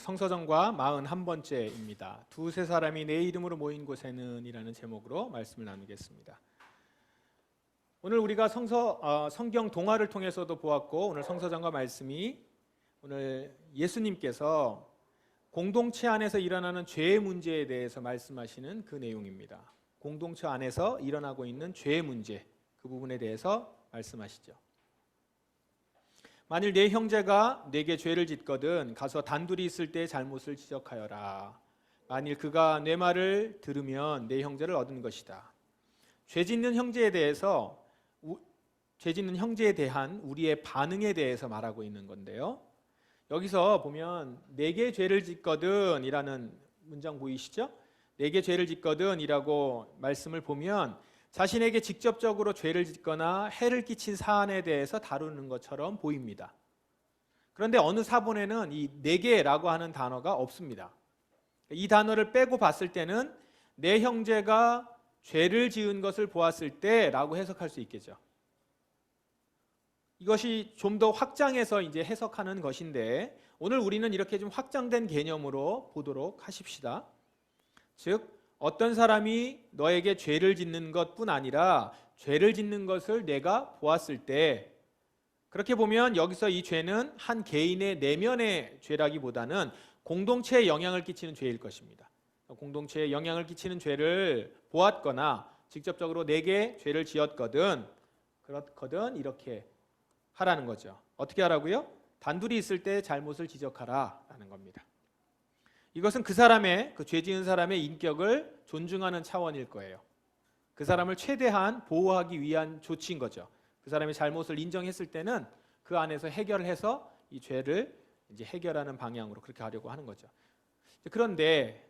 성서정과 41번째입니다. 두세 사람이 내 이름으로 모인 곳에는이라는 제목으로 말씀을 나누겠습니다. 오늘 우리가 성서 어, 성경 동화를 통해서도 보았고 오늘 성서정과 말씀이 오늘 예수님께서 공동체 안에서 일어나는 죄의 문제에 대해서 말씀하시는 그 내용입니다. 공동체 안에서 일어나고 있는 죄의 문제 그 부분에 대해서 말씀하시죠. 만일 내 형제가 내게 죄를 짓거든 가서 단둘이 있을 때 잘못을 지적하여라. 만일 그가 내 말을 들으면 내 형제를 얻은 것이다. 죄 짓는 형제에 대해서 우, 죄 짓는 형제에 대한 우리의 반응에 대해서 말하고 있는 건데요. 여기서 보면 내게 죄를 짓거든이라는 문장 보이시죠? 내게 죄를 짓거든이라고 말씀을 보면 자신에게 직접적으로 죄를 짓거나 해를 끼친 사안에 대해서 다루는 것처럼 보입니다. 그런데 어느 사본에는 이 내게라고 하는 단어가 없습니다. 이 단어를 빼고 봤을 때는 내 형제가 죄를 지은 것을 보았을 때라고 해석할 수 있겠죠. 이것이 좀 더 확장해서 이제 해석하는 것인데 오늘 우리는 이렇게 좀 확장된 개념으로 보도록 하십시다. 즉 어떤 사람이 너에게 죄를 짓는 것뿐 아니라 죄를 짓는 것을 내가 보았을 때 그렇게 보면 여기서 이 죄는 한 개인의 내면의 죄라기보다는 공동체에 영향을 끼치는 죄일 것입니다. 공동체에 영향을 끼치는 죄를 보았거나 직접적으로 내게 죄를 지었거든 그렇거든 이렇게 하라는 거죠. 어떻게 하라고요? 단둘이 있을 때 잘못을 지적하라라는 겁니다. 이것은 그 사람의 그 죄 지은 사람의 인격을 존중하는 차원일 거예요. 그 사람을 최대한 보호하기 위한 조치인 거죠. 그 사람이 잘못을 인정했을 때는 그 안에서 해결을 해서 이 죄를 이제 해결하는 방향으로 그렇게 하려고 하는 거죠. 그런데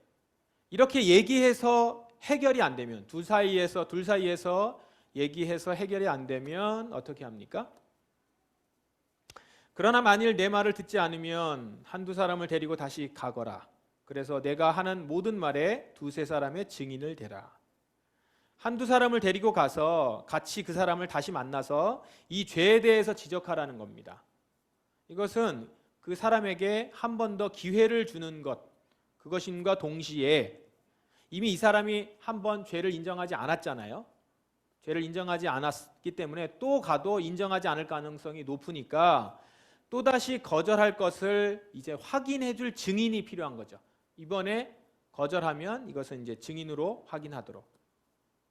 이렇게 얘기해서 해결이 안 되면 두 사이에서 둘 사이에서 얘기해서 해결이 안 되면 어떻게 합니까? 그러나 만일 내 말을 듣지 않으면 한두 사람을 데리고 다시 가거라. 그래서 내가 하는 모든 말에 두세 사람의 증인을 대라. 한두 사람을 데리고 가서 같이 그 사람을 다시 만나서 이 죄에 대해서 지적하라는 겁니다. 이것은 그 사람에게 한 번 더 기회를 주는 것, 그것임과 동시에 이미 이 사람이 한 번 죄를 인정하지 않았잖아요. 죄를 인정하지 않았기 때문에 또 가도 인정하지 않을 가능성이 높으니까 또다시 거절할 것을 이제 확인해 줄 증인이 필요한 거죠. 이번에 거절하면 이것은 이제 증인으로 확인하도록.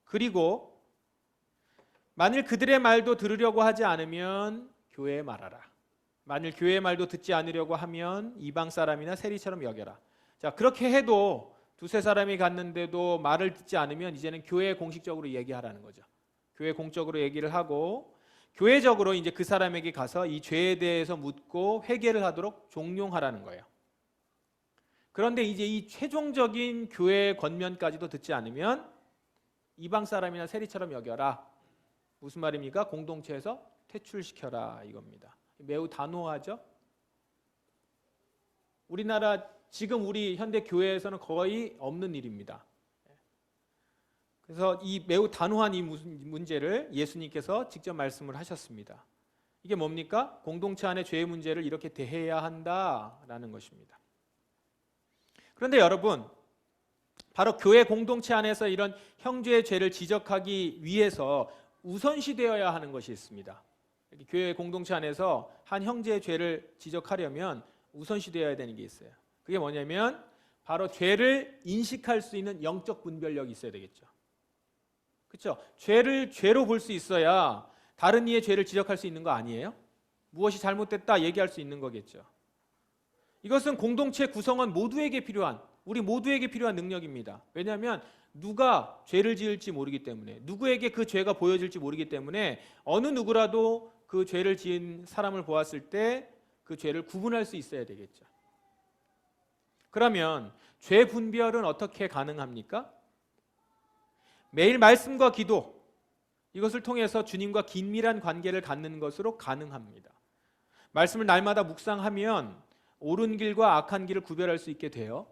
그리고 만일 그들의 말도 들으려고 하지 않으면 교회에 말하라. 만일 교회의 말도 듣지 않으려고 하면 이방 사람이나 세리처럼 여겨라. 자, 그렇게 해도 두세 사람이 갔는데도 말을 듣지 않으면 이제는 교회에 공식적으로 얘기하라는 거죠. 교회 공적으로 얘기를 하고 교회적으로 이제 그 사람에게 가서 이 죄에 대해서 묻고 회개를 하도록 종용하라는 거예요. 그런데 이제 이 최종적인 교회 권면까지도 듣지 않으면 이방 사람이나 세리처럼 여겨라. 무슨 말입니까? 공동체에서 퇴출시켜라 이겁니다. 매우 단호하죠? 우리나라 지금 우리 현대 교회에서는 거의 없는 일입니다. 그래서 이 매우 단호한 이 문제를 예수님께서 직접 말씀을 하셨습니다. 이게 뭡니까? 공동체 안의 죄의 문제를 이렇게 대해야 한다라는 것입니다. 그런데 여러분, 바로 교회 공동체 안에서 이런 형제의 죄를 지적하기 위해서 우선시되어야 하는 것이 있습니다. 교회 공동체 안에서 한 형제의 죄를 지적하려면 우선시되어야 되는 게 있어요. 그게 뭐냐면 바로 죄를 인식할 수 있는 영적 분별력이 있어야 되겠죠. 그렇죠? 죄를 죄로 볼 수 있어야 다른 이의 죄를 지적할 수 있는 거 아니에요? 무엇이 잘못됐다 얘기할 수 있는 거겠죠. 이것은 공동체 구성원 모두에게 필요한 우리 모두에게 필요한 능력입니다. 왜냐하면 누가 죄를 지을지 모르기 때문에 누구에게 그 죄가 보여질지 모르기 때문에 어느 누구라도 그 죄를 지은 사람을 보았을 때 그 죄를 구분할 수 있어야 되겠죠. 그러면 죄 분별은 어떻게 가능합니까? 매일 말씀과 기도 이것을 통해서 주님과 긴밀한 관계를 갖는 것으로 가능합니다. 말씀을 날마다 묵상하면 옳은 길과 악한 길을 구별할 수 있게 돼요.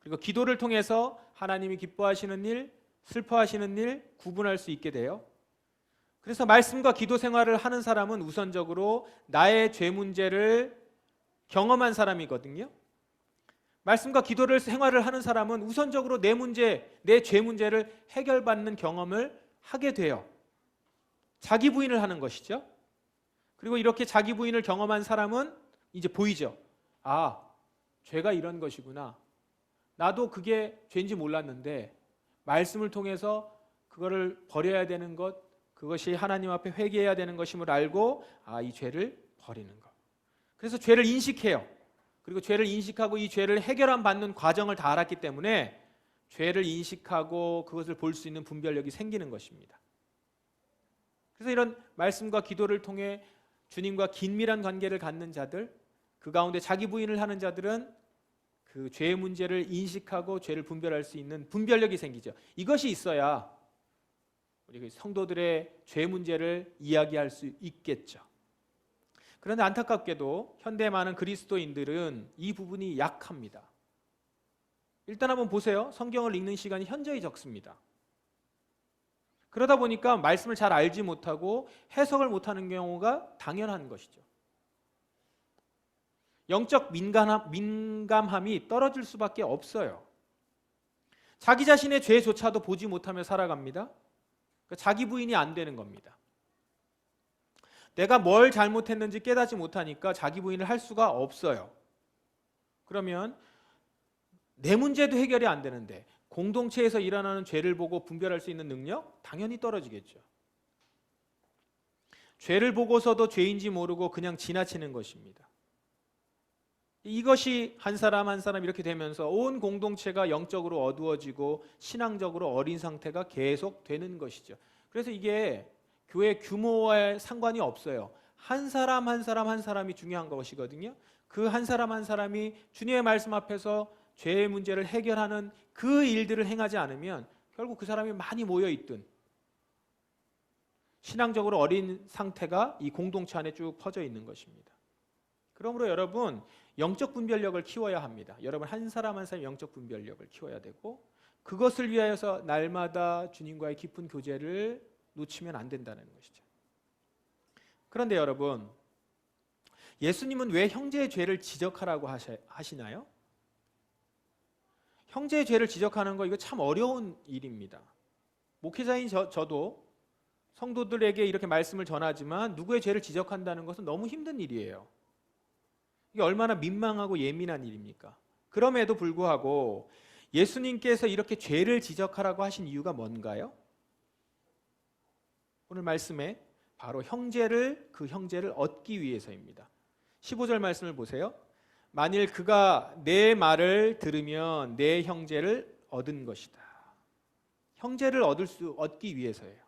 그리고 기도를 통해서 하나님이 기뻐하시는 일, 슬퍼하시는 일 구분할 수 있게 돼요. 그래서 말씀과 기도 생활을 하는 사람은 우선적으로 나의 죄 문제를 경험한 사람이거든요. 말씀과 기도를 생활을 하는 사람은 우선적으로 내 문제, 내 죄 문제를 해결받는 경험을 하게 돼요. 자기 부인을 하는 것이죠. 그리고 이렇게 자기 부인을 경험한 사람은 이제 보이죠. 아, 죄가 이런 것이구나. 나도 그게 죄인지 몰랐는데 말씀을 통해서 그거를 버려야 되는 것, 그것이 하나님 앞에 회개해야 되는 것임을 알고 아, 이 죄를 버리는 것. 그래서 죄를 인식해요. 그리고 죄를 인식하고 이 죄를 해결함 받는 과정을 다 알았기 때문에 죄를 인식하고 그것을 볼 수 있는 분별력이 생기는 것입니다. 그래서 이런 말씀과 기도를 통해 주님과 긴밀한 관계를 갖는 자들, 그 가운데 자기 부인을 하는 자들은 그 죄의 문제를 인식하고 죄를 분별할 수 있는 분별력이 생기죠. 이것이 있어야 우리 그 성도들의 죄 문제를 이야기할 수 있겠죠. 그런데 안타깝게도 현대 많은 그리스도인들은 이 부분이 약합니다. 일단 한번 보세요. 성경을 읽는 시간이 현저히 적습니다. 그러다 보니까 말씀을 잘 알지 못하고 해석을 못하는 경우가 당연한 것이죠. 영적 민감함, 민감함이 떨어질 수밖에 없어요. 자기 자신의 죄조차도 보지 못하며 살아갑니다. 그러니까 자기 부인이 안 되는 겁니다. 내가 뭘 잘못했는지 깨닫지 못하니까 자기 부인을 할 수가 없어요. 그러면 내 문제도 해결이 안 되는데 공동체에서 일어나는 죄를 보고 분별할 수 있는 능력 당연히 떨어지겠죠. 죄를 보고서도 죄인지 모르고 그냥 지나치는 것입니다. 이것이 한 사람 한 사람 이렇게 되면서 온 공동체가 영적으로 어두워지고 신앙적으로 어린 상태가 계속 되는 것이죠. 그래서 이게 교회 규모와 상관이 없어요. 한 사람 한 사람 한 사람이 중요한 것이거든요. 그 한 사람 한 사람이 주님의 말씀 앞에서 죄의 문제를 해결하는 그 일들을 행하지 않으면 결국 그 사람이 많이 모여 있든 신앙적으로 어린 상태가 이 공동체 안에 쭉 퍼져 있는 것입니다. 그러므로 여러분 영적 분별력을 키워야 합니다. 여러분 한 사람 한 사람 영적 분별력을 키워야 되고 그것을 위하여서 날마다 주님과의 깊은 교제를 놓치면 안 된다는 것이죠. 그런데 여러분 예수님은 왜 형제의 죄를 지적하라고 하시나요? 형제의 죄를 지적하는 거 이거 참 어려운 일입니다. 목회자인 저, 저도 성도들에게 이렇게 말씀을 전하지만 누구의 죄를 지적한다는 것은 너무 힘든 일이에요. 이게 얼마나 민망하고 예민한 일입니까? 그럼에도 불구하고 예수님께서 이렇게 죄를 지적하라고 하신 이유가 뭔가요? 오늘 말씀에 바로 형제를 그 형제를 얻기 위해서입니다. 15절 말씀을 보세요. 만일 그가 내 말을 들으면 내 형제를 얻은 것이다. 형제를 얻을 수 얻기 위해서예요.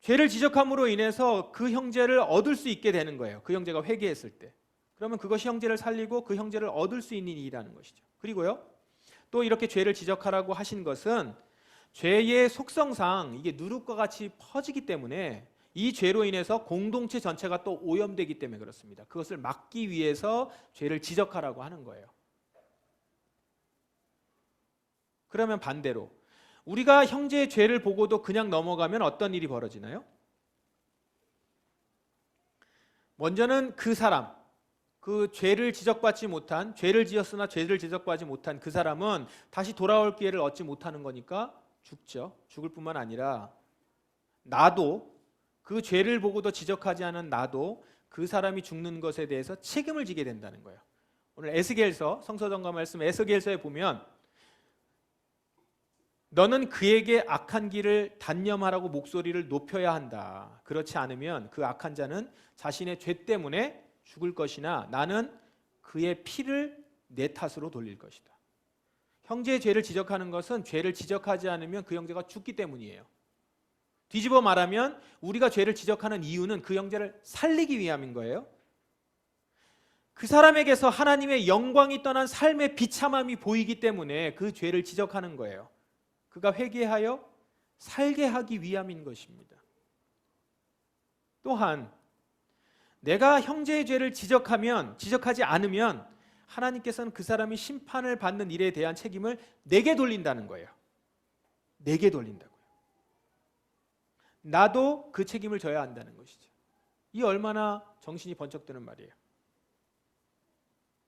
죄를 지적함으로 인해서 그 형제를 얻을 수 있게 되는 거예요. 그 형제가 회개했을 때. 그러면 그것이 형제를 살리고 그 형제를 얻을 수 있는 일이라는 것이죠. 그리고요. 또 이렇게 죄를 지적하라고 하신 것은 죄의 속성상 이게 누룩과 같이 퍼지기 때문에 이 죄로 인해서 공동체 전체가 또 오염되기 때문에 그렇습니다. 그것을 막기 위해서 죄를 지적하라고 하는 거예요. 그러면 반대로 우리가 형제의 죄를 보고도 그냥 넘어가면 어떤 일이 벌어지나요? 먼저는 그 사람, 그 죄를 지적받지 못한, 죄를 지었으나 죄를 지적받지 못한 그 사람은 다시 돌아올 기회를 얻지 못하는 거니까 죽죠. 죽을 뿐만 아니라 나도 그 죄를 보고도 지적하지 않은 나도 그 사람이 죽는 것에 대해서 책임을 지게 된다는 거예요. 오늘 에스겔서 성서정과 말씀 에스겔서에 보면 너는 그에게 악한 길을 단념하라고 목소리를 높여야 한다. 그렇지 않으면 그 악한 자는 자신의 죄 때문에 죽을 것이나 나는 그의 피를 내 탓으로 돌릴 것이다. 형제의 죄를 지적하는 것은 죄를 지적하지 않으면 그 형제가 죽기 때문이에요. 뒤집어 말하면 우리가 죄를 지적하는 이유는 그 형제를 살리기 위함인 거예요. 그 사람에게서 하나님의 영광이 떠난 삶의 비참함이 보이기 때문에 그 죄를 지적하는 거예요. 그가 회개하여 살게 하기 위함인 것입니다. 또한 내가 형제의 죄를 지적하면 지적하지 않으면 하나님께서는 그 사람이 심판을 받는 일에 대한 책임을 내게 돌린다는 거예요. 내게 돌린다고요. 나도 그 책임을 져야 한다는 것이죠. 이 얼마나 정신이 번쩍 드는 말이에요.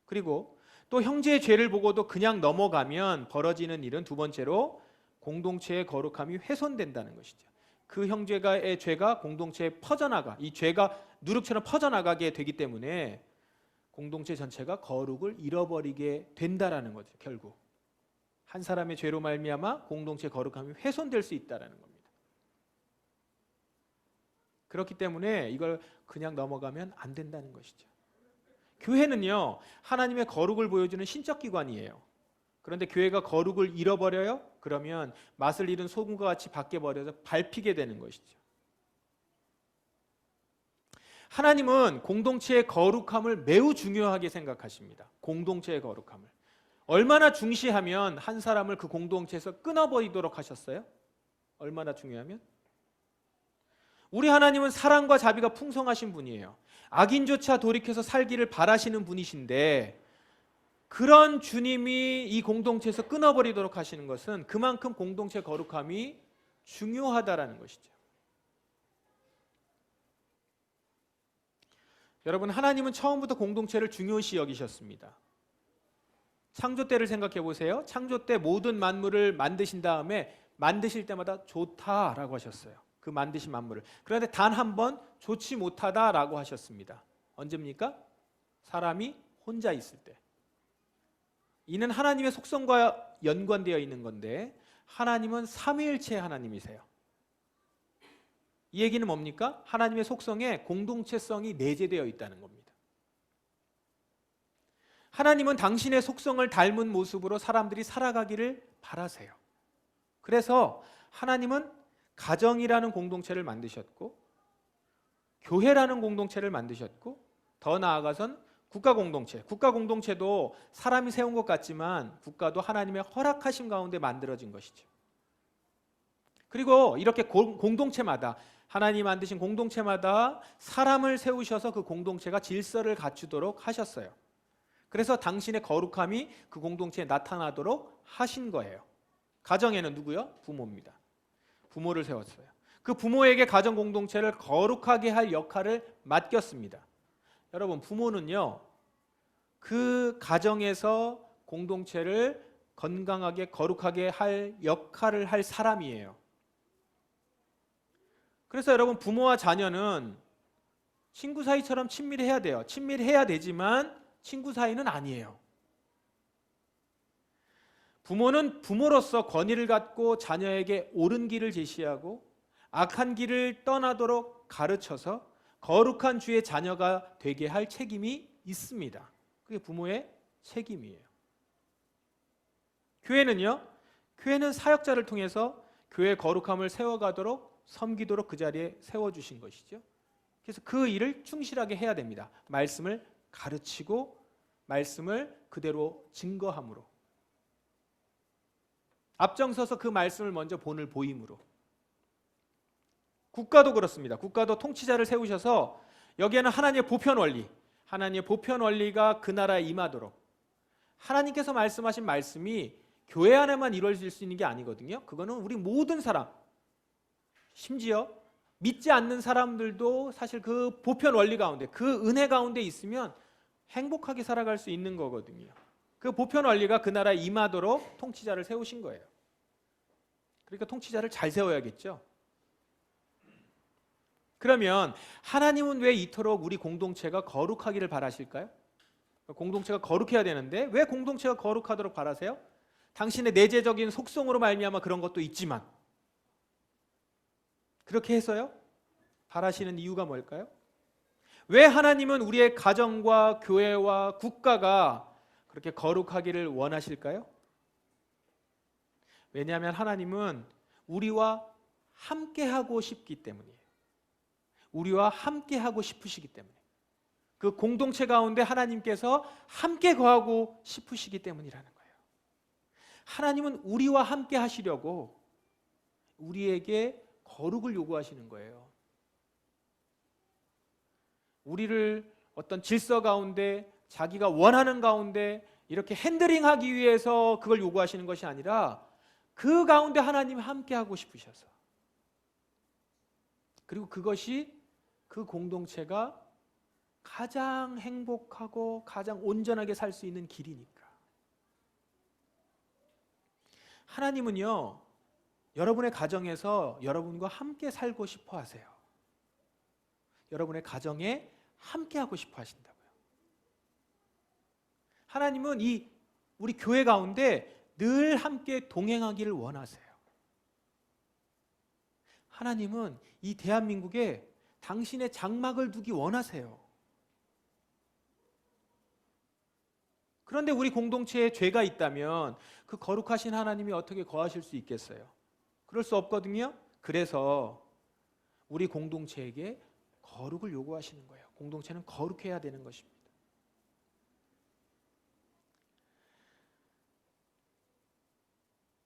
그리고 또 형제의 죄를 보고도 그냥 넘어가면 벌어지는 일은 두 번째로 공동체의 거룩함이 훼손된다는 것이죠. 그 형제가의 죄가 공동체에 퍼져나가 이 죄가 누룩처럼 퍼져나가게 되기 때문에 공동체 전체가 거룩을 잃어버리게 된다라는 거죠. 결국 한 사람의 죄로 말미암아 공동체 거룩함이 훼손될 수 있다라는 겁니다. 그렇기 때문에 이걸 그냥 넘어가면 안 된다는 것이죠. 교회는요 하나님의 거룩을 보여주는 신적 기관이에요. 그런데 교회가 거룩을 잃어버려요? 그러면 맛을 잃은 소금과 같이 밖에 버려서 밟히게 되는 것이죠. 하나님은 공동체의 거룩함을 매우 중요하게 생각하십니다. 공동체의 거룩함을. 얼마나 중시하면 한 사람을 그 공동체에서 끊어버리도록 하셨어요? 얼마나 중요하면? 우리 하나님은 사랑과 자비가 풍성하신 분이에요. 악인조차 돌이켜서 살기를 바라시는 분이신데 그런 주님이 이 공동체에서 끊어버리도록 하시는 것은 그만큼 공동체 거룩함이 중요하다라는 것이죠. 여러분 하나님은 처음부터 공동체를 중요시 여기셨습니다. 창조 때를 생각해 보세요. 창조 때 모든 만물을 만드신 다음에 만드실 때마다 좋다라고 하셨어요. 그 만드신 만물을. 그런데 단 한 번 좋지 못하다라고 하셨습니다. 언제입니까? 사람이 혼자 있을 때. 이는 하나님의 속성과 연관되어 있는 건데 하나님은 삼위일체 하나님이세요. 이 얘기는 뭡니까? 하나님의 속성에 공동체성이 내재되어 있다는 겁니다. 하나님은 당신의 속성을 닮은 모습으로 사람들이 살아가기를 바라세요. 그래서 하나님은 가정이라는 공동체를 만드셨고 교회라는 공동체를 만드셨고 더 나아가선 국가 공동체. 국가 공동체도 사람이 세운 것 같지만 국가도 하나님의 허락하심 가운데 만들어진 것이죠. 그리고 이렇게 공동체마다 하나님 만드신 공동체마다 사람을 세우셔서 그 공동체가 질서를 갖추도록 하셨어요. 그래서 당신의 거룩함이 그 공동체에 나타나도록 하신 거예요. 가정에는 누구요? 부모입니다. 부모를 세웠어요. 그 부모에게 가정 공동체를 거룩하게 할 역할을 맡겼습니다. 여러분, 부모는요, 그 가정에서 공동체를 건강하게 거룩하게 할 역할을 할 사람이에요. 그래서 여러분 부모와 자녀는 친구 사이처럼 친밀해야 돼요. 친밀해야 되지만 친구 사이는 아니에요. 부모는 부모로서 권위를 갖고 자녀에게 옳은 길을 제시하고 악한 길을 떠나도록 가르쳐서 거룩한 주의 자녀가 되게 할 책임이 있습니다. 그게 부모의 책임이에요. 교회는요. 교회는 사역자를 통해서 교회 거룩함을 세워가도록 섬기도록 그 자리에 세워 주신 것이죠. 그래서 그 일을 충실하게 해야 됩니다. 말씀을 가르치고 말씀을 그대로 증거함으로 앞장서서 그 말씀을 먼저 본을 보임으로 국가도 그렇습니다. 국가도 통치자를 세우셔서 여기에는 하나님의 보편 원리, 하나님의 보편 원리가 그 나라에 임하도록 하나님께서 말씀하신 말씀이 교회 안에만 이루어질 수 있는 게 아니거든요. 그거는 우리 모든 사람 심지어 믿지 않는 사람들도 사실 그 보편 원리 가운데 그 은혜 가운데 있으면 행복하게 살아갈 수 있는 거거든요. 그 보편 원리가 그 나라에 임하도록 통치자를 세우신 거예요. 그러니까 통치자를 잘 세워야겠죠. 그러면 하나님은 왜 이토록 우리 공동체가 거룩하기를 바라실까요? 공동체가 거룩해야 되는데 왜 공동체가 거룩하도록 바라세요? 당신의 내재적인 속성으로 말미암아 그런 것도 있지만 그렇게 해서요? 바라시는 이유가 뭘까요? 왜 하나님은 우리의 가정과 교회와 국가가 그렇게 거룩하기를 원하실까요? 왜냐하면 하나님은 우리와 함께 하고 싶기 때문이에요. 우리와 함께 하고 싶으시기 때문에. 그 공동체 가운데 하나님께서 함께 거하고 싶으시기 때문이라는 거예요. 하나님은 우리와 함께 하시려고 우리에게 거룩을 요구하시는 거예요. 우리를 어떤 질서 가운데 자기가 원하는 가운데 이렇게 핸들링하기 위해서 그걸 요구하시는 것이 아니라 그 가운데 하나님 함께 하고 싶으셔서 그리고 그것이 그 공동체가 가장 행복하고 가장 온전하게 살 수 있는 길이니까. 하나님은요, 여러분의 가정에서 여러분과 함께 살고 싶어 하세요. 여러분의 가정에 함께 하고 싶어 하신다고요. 하나님은 이 우리 교회 가운데 늘 함께 동행하기를 원하세요. 하나님은 이 대한민국에 당신의 장막을 두기 원하세요. 그런데 우리 공동체에 죄가 있다면 그 거룩하신 하나님이 어떻게 거하실 수 있겠어요? 그럴 수 없거든요. 그래서 우리 공동체에게 거룩을 요구하시는 거예요. 공동체는 거룩해야 되는 것입니다.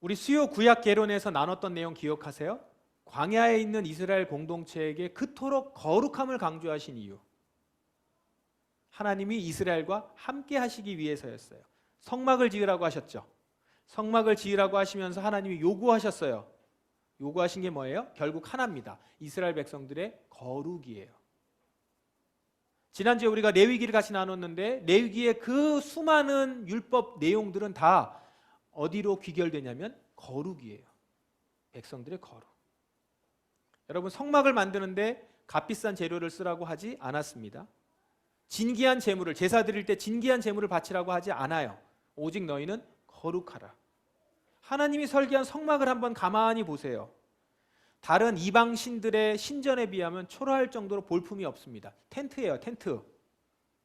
우리 수요 구약 개론에서 나눴던 내용 기억하세요? 광야에 있는 이스라엘 공동체에게 그토록 거룩함을 강조하신 이유. 하나님이 이스라엘과 함께 하시기 위해서였어요. 성막을 지으라고 하셨죠. 성막을 지으라고 하시면서 하나님이 요구하셨어요. 요구하신 게 뭐예요? 결국 하나입니다. 이스라엘 백성들의 거룩이에요. 지난주에 우리가 레위기를 같이 나눴는데 레위기의 그 수많은 율법 내용들은 다 어디로 귀결되냐면 거룩이에요. 백성들의 거룩. 여러분 성막을 만드는데 값비싼 재료를 쓰라고 하지 않았습니다. 진기한 제물을 제사 드릴 때 진기한 제물을 바치라고 하지 않아요. 오직 너희는 거룩하라. 하나님이 설계한 성막을 한번 가만히 보세요. 다른 이방 신들의 신전에 비하면 초라할 정도로 볼품이 없습니다. 텐트예요, 텐트.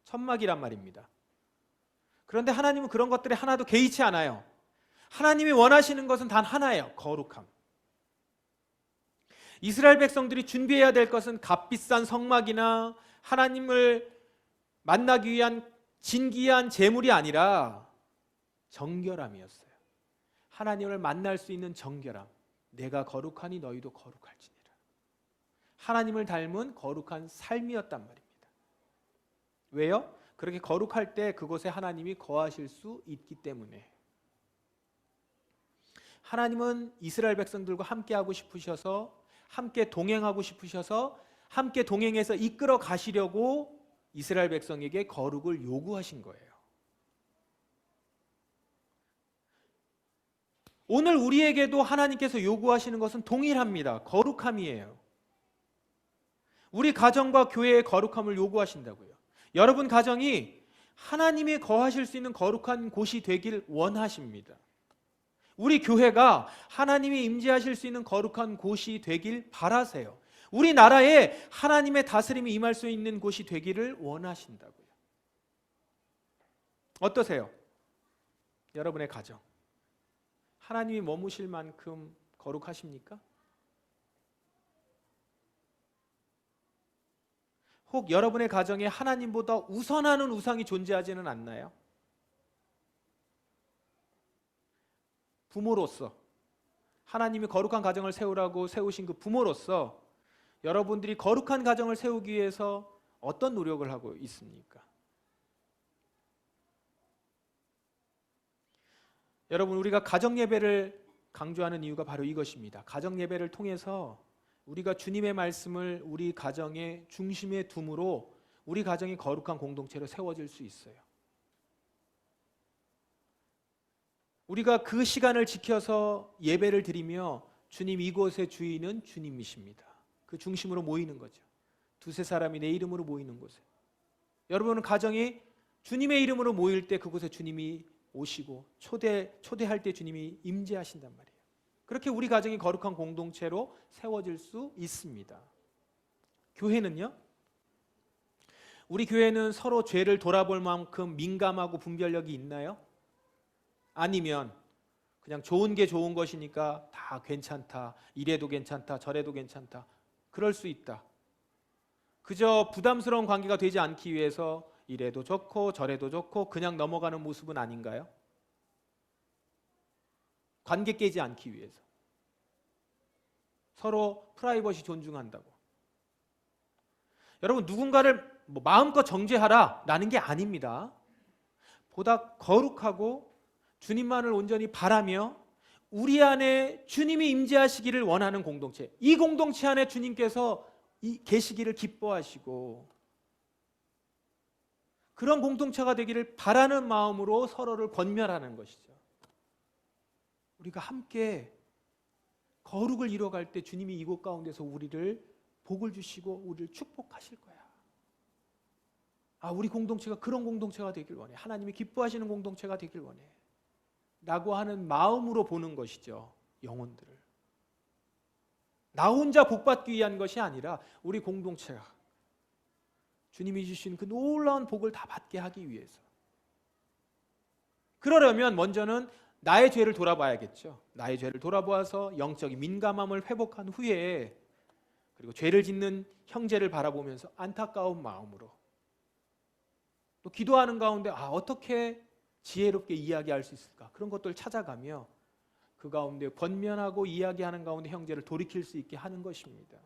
천막이란 말입니다. 그런데 하나님은 그런 것들에 하나도 개의치 않아요. 하나님이 원하시는 것은 단 하나예요. 거룩함. 이스라엘 백성들이 준비해야 될 것은 값비싼 성막이나 하나님을 만나기 위한 진기한 재물이 아니라 정결함이었어요. 하나님을 만날 수 있는 정결함. 내가 거룩하니 너희도 거룩할지니라. 하나님을 닮은 거룩한 삶이었단 말입니다. 왜요? 그렇게 거룩할 때 그곳에 하나님이 거하실 수 있기 때문에. 하나님은 이스라엘 백성들과 함께 하고 싶으셔서 함께 동행하고 싶으셔서 함께 동행해서 이끌어 가시려고 이스라엘 백성에게 거룩을 요구하신 거예요. 오늘 우리에게도 하나님께서 요구하시는 것은 동일합니다. 거룩함이에요. 우리 가정과 교회의 거룩함을 요구하신다고요. 여러분 가정이 하나님이 거하실 수 있는 거룩한 곳이 되길 원하십니다. 우리 교회가 하나님이 임재하실 수 있는 거룩한 곳이 되길 바라세요. 우리 나라에 하나님의 다스림이 임할 수 있는 곳이 되기를 원하신다고요. 어떠세요? 여러분의 가정. 하나님이 머무실 만큼 거룩하십니까? 혹 여러분의 가정에 하나님보다 우선하는 우상이 존재하지는 않나요? 부모로서 하나님이 거룩한 가정을 세우라고 세우신 그 부모로서 여러분들이 거룩한 가정을 세우기 위해서 어떤 노력을 하고 있습니까? 여러분 우리가 가정 예배를 강조하는 이유가 바로 이것입니다. 가정 예배를 통해서 우리가 주님의 말씀을 우리 가정의 중심에 둠으로 우리 가정이 거룩한 공동체로 세워질 수 있어요. 우리가 그 시간을 지켜서 예배를 드리며 주님 이곳의 주인은 주님이십니다. 그 중심으로 모이는 거죠. 두세 사람이 내 이름으로 모이는 곳에. 여러분은 가정이 주님의 이름으로 모일 때 그곳에 주님이 오시고 초대 초대할 때 주님이 임재하신단 말이에요. 그렇게 우리 가정이 거룩한 공동체로 세워질 수 있습니다. 교회는요? 우리 교회는 서로 죄를 돌아볼 만큼 민감하고 분별력이 있나요? 아니면 그냥 좋은 게 좋은 것이니까 다 괜찮다. 이래도 괜찮다. 저래도 괜찮다. 그럴 수 있다. 그저 부담스러운 관계가 되지 않기 위해서 이래도 좋고 저래도 좋고 그냥 넘어가는 모습은 아닌가요? 관계 깨지 않기 위해서. 서로 프라이버시 존중한다고. 여러분 누군가를 뭐 마음껏 정죄하라라는 게 아닙니다. 보다 거룩하고 주님만을 온전히 바라며 우리 안에 주님이 임재하시기를 원하는 공동체. 이 공동체 안에 주님께서 이 계시기를 기뻐하시고 그런 공동체가 되기를 바라는 마음으로 서로를 권면하는 것이죠. 우리가 함께 거룩을 이뤄갈 때 주님이 이곳 가운데서 우리를 복을 주시고 우리를 축복하실 거야. 아, 우리 공동체가 그런 공동체가 되길 원해. 하나님이 기뻐하시는 공동체가 되길 원해. 라고 하는 마음으로 보는 것이죠. 영혼들을. 나 혼자 복받기 위한 것이 아니라 우리 공동체가 주님이 주신 그 놀라운 복을 다 받게 하기 위해서. 그러려면 먼저는 나의 죄를 돌아봐야겠죠. 나의 죄를 돌아보아서 영적인 민감함을 회복한 후에 그리고 죄를 짓는 형제를 바라보면서 안타까운 마음으로 또 기도하는 가운데 아 어떻게 지혜롭게 이야기할 수 있을까 그런 것들을 찾아가며 그 가운데 권면하고 이야기하는 가운데 형제를 돌이킬 수 있게 하는 것입니다.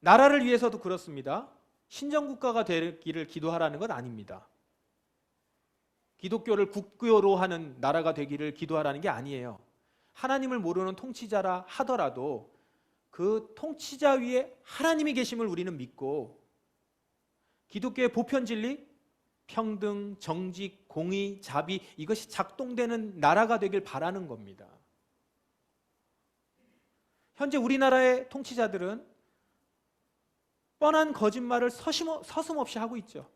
나라를 위해서도 그렇습니다. 신정국가가 되기를 기도하라는 건 아닙니다. 기독교를 국교로 하는 나라가 되기를 기도하라는 게 아니에요. 하나님을 모르는 통치자라 하더라도 그 통치자 위에 하나님이 계심을 우리는 믿고 기독교의 보편 진리, 평등, 정직, 공의, 자비 이것이 작동되는 나라가 되길 바라는 겁니다. 현재 우리나라의 통치자들은 뻔한 거짓말을 서슴없이 하고 있죠.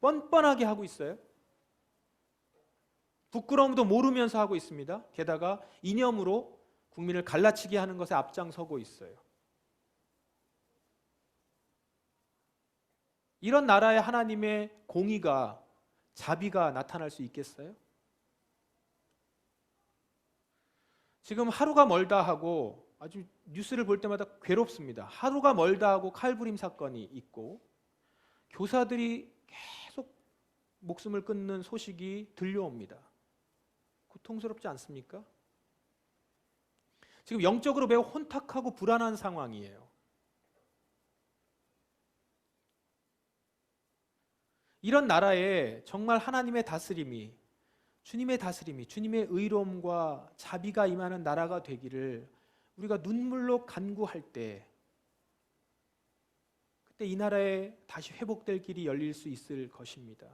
뻔뻔하게 하고 있어요. 부끄러움도 모르면서 하고 있습니다. 게다가 이념으로 국민을 갈라치게 하는 것에 앞장서고 있어요. 이런 나라에 하나님의 공의가 자비가 나타날 수 있겠어요? 지금 하루가 멀다 하고 아주 뉴스를 볼 때마다 괴롭습니다. 하루가 멀다 하고 칼부림 사건이 있고 교사들이 계속 목숨을 끊는 소식이 들려옵니다. 고통스럽지 않습니까? 지금 영적으로 매우 혼탁하고 불안한 상황이에요. 이런 나라에 정말 하나님의 다스림이 주님의 다스림이 주님의 의로움과 자비가 임하는 나라가 되기를 우리가 눈물로 간구할 때 그때 이 나라에 다시 회복될 길이 열릴 수 있을 것입니다.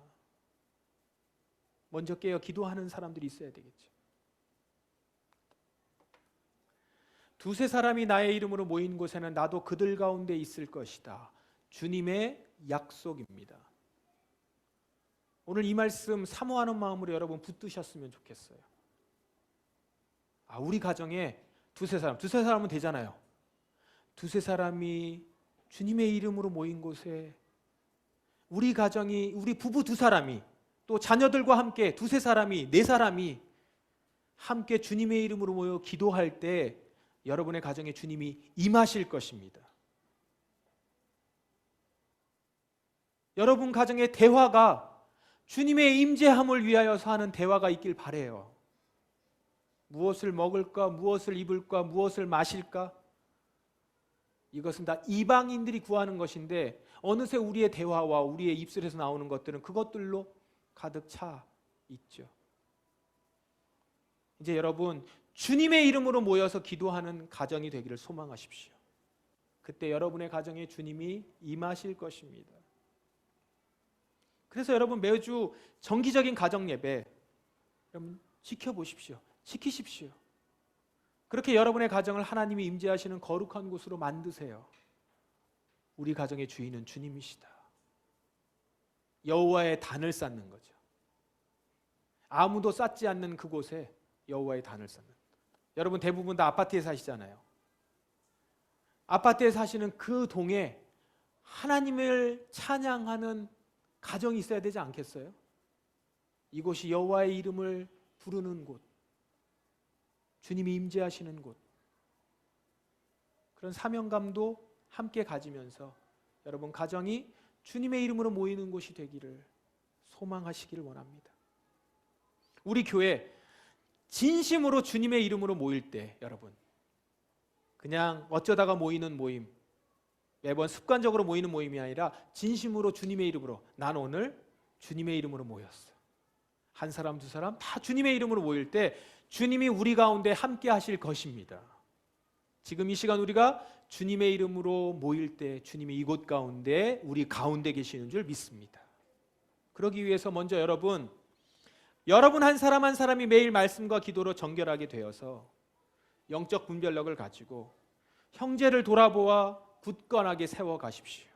먼저 깨어 기도하는 사람들이 있어야 되겠죠. 두세 사람이 나의 이름으로 모인 곳에는 나도 그들 가운데 있을 것이다. 주님의 약속입니다. 오늘 이 말씀 사모하는 마음으로 여러분 붙드셨으면 좋겠어요. 아, 우리 가정에 두세 사람, 두세 사람은 되잖아요. 두세 사람이 주님의 이름으로 모인 곳에 우리 가정이 우리 부부 두 사람이 또 자녀들과 함께 두세 사람이 네 사람이 함께 주님의 이름으로 모여 기도할 때 여러분의 가정에 주님이 임하실 것입니다. 여러분 가정의 대화가 주님의 임재함을 위하여서 하는 대화가 있길 바래요. 무엇을 먹을까, 무엇을 입을까, 무엇을 마실까? 이것은 다 이방인들이 구하는 것인데 어느새 우리의 대화와 우리의 입술에서 나오는 것들은 그것들로 가득 차 있죠. 이제 여러분 주님의 이름으로 모여서 기도하는 가정이 되기를 소망하십시오. 그때 여러분의 가정에 주님이 임하실 것입니다. 그래서 여러분 매주 정기적인 가정 예배 여러분 지켜보십시오. 지키십시오. 그렇게 여러분의 가정을 하나님이 임재하시는 거룩한 곳으로 만드세요. 우리 가정의 주인은 주님이시다. 여호와의 단을 쌓는 거죠. 아무도 쌓지 않는 그곳에 여호와의 단을 쌓는. 여러분 대부분 다 아파트에 사시잖아요. 아파트에 사시는 그 동에 하나님을 찬양하는 가정이 있어야 되지 않겠어요? 이곳이 여호와의 이름을 부르는 곳, 주님이 임재하시는 곳. 그런 사명감도 함께 가지면서 여러분 가정이 주님의 이름으로 모이는 곳이 되기를 소망하시기를 원합니다. 우리 교회 진심으로 주님의 이름으로 모일 때 여러분 그냥 어쩌다가 모이는 모임 매번 습관적으로 모이는 모임이 아니라 진심으로 주님의 이름으로 난 오늘 주님의 이름으로 모였어. 한 사람 두 사람 다 주님의 이름으로 모일 때 주님이 우리 가운데 함께 하실 것입니다. 지금 이 시간 우리가 주님의 이름으로 모일 때 주님이 이곳 가운데 우리 가운데 계시는 줄 믿습니다. 그러기 위해서 먼저 여러분 여러분 한 사람 한 사람이 매일 말씀과 기도로 정결하게 되어서 영적 분별력을 가지고 형제를 돌아보아 굳건하게 세워 가십시오.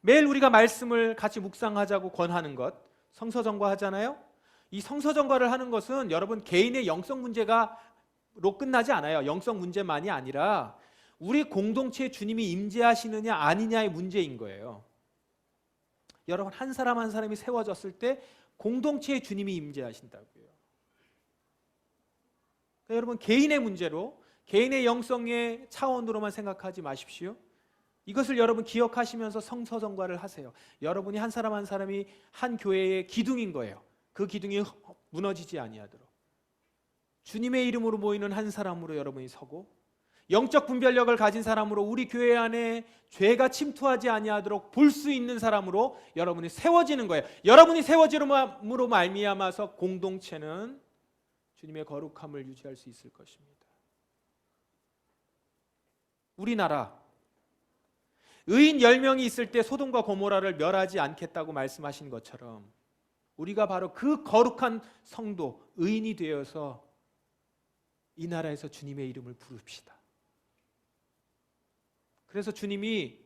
매일 우리가 말씀을 같이 묵상하자고 권하는 것 성서정과 하잖아요. 이 성서정과를 하는 것은 여러분 개인의 영성 문제가로 끝나지 않아요. 영성 문제만이 아니라 우리 공동체에 주님이 임재하시느냐 아니냐의 문제인 거예요. 여러분 한 사람 한 사람이 세워졌을 때 공동체에 주님이 임재하신다고요. 그러니까 여러분 개인의 문제로 개인의 영성의 차원으로만 생각하지 마십시오. 이것을 여러분 기억하시면서 성서정과를 하세요. 여러분이 한 사람 한 사람이 한 교회의 기둥인 거예요. 그 기둥이 무너지지 아니하도록 주님의 이름으로 모이는 한 사람으로 여러분이 서고 영적 분별력을 가진 사람으로 우리 교회 안에 죄가 침투하지 아니하도록 볼 수 있는 사람으로 여러분이 세워지는 거예요. 여러분이 세워짐으로 말미암아서 공동체는 주님의 거룩함을 유지할 수 있을 것입니다. 우리나라 의인 10명이 있을 때 소돔과 고모라를 멸하지 않겠다고 말씀하신 것처럼 우리가 바로 그 거룩한 성도 의인이 되어서 이 나라에서 주님의 이름을 부릅시다. 그래서 주님이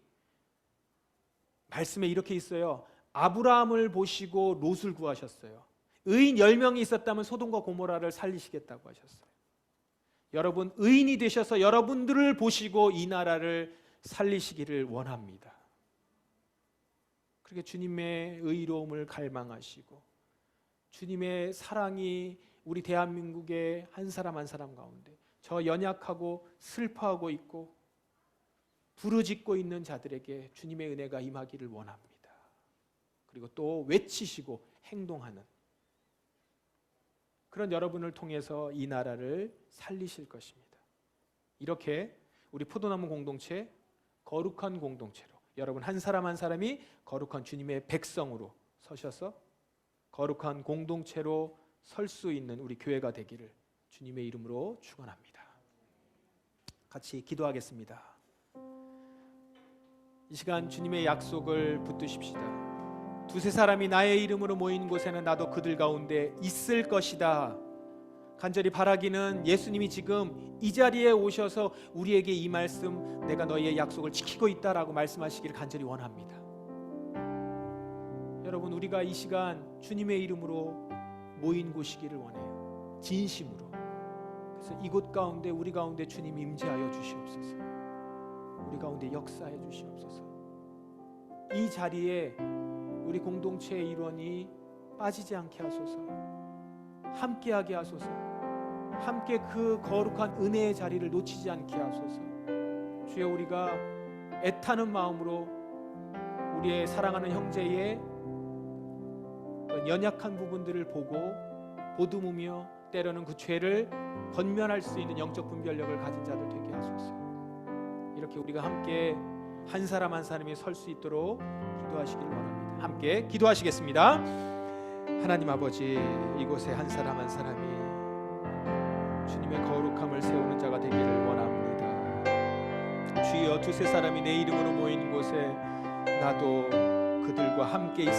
말씀에 이렇게 있어요. 아브라함을 보시고 롯을 구하셨어요. 의인 10명이 있었다면 소돔과 고모라를 살리시겠다고 하셨어요. 여러분 의인이 되셔서 여러분들을 보시고 이 나라를 살리시기를 원합니다. 그렇게 주님의 의로움을 갈망하시고 주님의 사랑이 우리 대한민국의 한 사람 한 사람 가운데 저 연약하고 슬퍼하고 있고 부르짖고 있는 자들에게 주님의 은혜가 임하기를 원합니다. 그리고 또 외치시고 행동하는 그런 여러분을 통해서 이 나라를 살리실 것입니다. 이렇게 우리 포도나무 공동체 거룩한 공동체로 여러분 한 사람 한 사람이 거룩한 주님의 백성으로 서셔서 거룩한 공동체로 설 수 있는 우리 교회가 되기를 주님의 이름으로 축원합니다. 같이 기도하겠습니다. 이 시간 주님의 약속을 붙드십시다. 두세 사람이 나의 이름으로 모인 곳에는 나도 그들 가운데 있을 것이다. 간절히 바라기는 예수님이 지금 이 자리에 오셔서 우리에게 이 말씀 내가 너희의 약속을 지키고 있다라고 말씀하시기를 간절히 원합니다. 여러분 우리가 이 시간 주님의 이름으로 모인 곳이기를 원해요. 진심으로. 그래서 이곳 가운데 우리 가운데 주님 임재하여 주시옵소서. 우리 가운데 역사해 주시옵소서. 이 자리에 우리 공동체의 일원이 빠지지 않게 하소서. 함께하게 하소서. 함께 그 거룩한 은혜의 자리를 놓치지 않게 하소서. 주여 우리가 애타는 마음으로 우리의 사랑하는 형제의 연약한 부분들을 보고 보듬으며 때로는 그 죄를 건면할 수 있는 영적 분별력을 가진 자들 되게 하소서. 이렇게 우리가 함께 한 사람 한 사람이 설 수 있도록 기도하시기를 원합니다. 함께 기도하시겠습니다. 하나님 아버지 이곳에 한 사람 한 사람이 주님의 거룩함을 세우는 자가 되기를 원합니다. 주여 두세 사람이 내 이름으로 모인 곳에 나도 그들과 함께 있